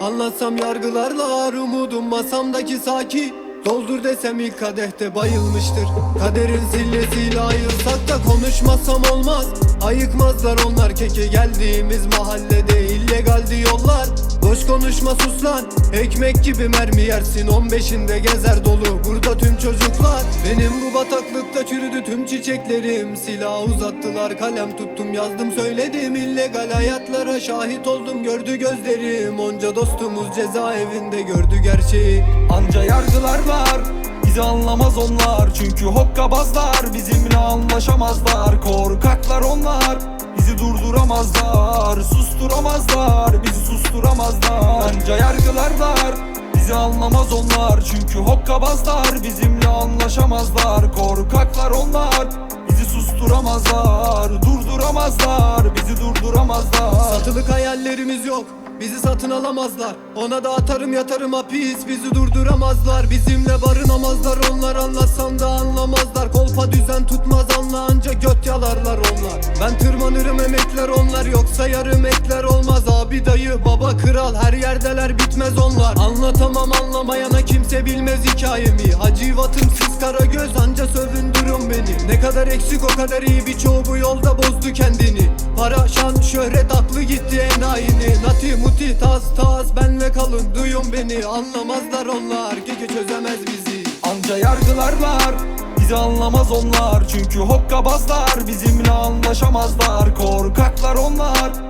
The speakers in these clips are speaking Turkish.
Anlatsam yargılarlar umudum masamdaki saki. Doldur desem ilk kadehte bayılmıştır. Kaderin sillesiyle ayırsak da konuşmasam olmaz. Ayıkmazlar onlar keke geldiğimiz mahallede illegaldi yollar Boş konuşma sus lan. Ekmek gibi mermi yersin 15'inde gezer dolu. Burada tüm çocuklar Benim bu bataklıkta çürüdü çiçeklerim Silah uzattılar kalem tuttum yazdım söyledim illegal hayatlara şahit oldum gördü gözlerim Onca dostumuz cezaevinde gördü gerçeği. Anca yargılarlar Bizi anlamaz onlar Çünkü hokkabazlar Bizimle anlaşamazlar Korkaklar onlar Bizi durduramazlar Susturamazlar Bizi susturamazlar. Anca yargılarlar Bizi anlamaz onlar. Çünkü hokkabazlar Bizimle anlaşamazlar. Korkaklar onlar Bizi susturamazlar. Durduramazlar Bizi durduramazlar. Satılık hayallerimiz yok Bizi satın alamazlar. Ona da atarım yatarım hapis Bizi durduramazlar. Bizimle barınamazlar Onlar anlatsam da anlamazlar. Kolpa düzen tutmaz anla anca göt yalarlar onlar. Ben tırmanırım emekler onlar Yoksa yarım ekler olmaz Abi dayı baba kral. Her yerdeler bitmez onlar. Anlatamam anlamayana kimse bilmez hikayemi. Hacivatım siz kara göz anca sövündürün beni. Ne kadar eksik o kadar iyi birçoğu bu yolda bozdu kendini. Para, şan, şöhret aklı gitti enayini. Nati, muti, tas, tas benle kalın duyun beni. Anlamazlar onlar gece çözemez bizi. Anca yargılarlar Bizi anlamaz onlar. Çünkü hokkabazlar Bizimle anlaşamazlar. Korkaklar onlar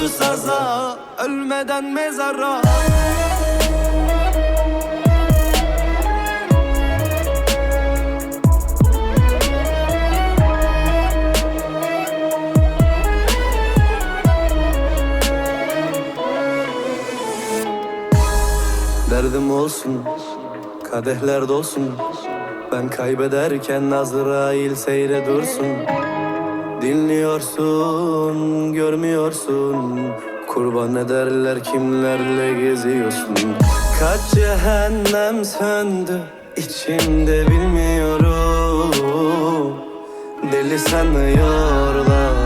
vurdu saza Ölmeden mezara. Derdim olsun, kadehler dolsun. Ben kaybederken Azrail seyre dursun Dinliyorsun, görmüyorsun. Kurban ederler kimlerle geziyorsun. Kaç cehennem söndü içimde bilmiyorum. Deli sanıyorlar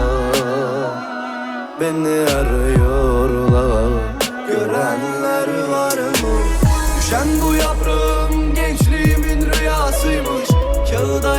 Beni arıyorlar. Görenler var mı? Düşen bu yaprağım gençliğimin rüyasıymış. Kağıda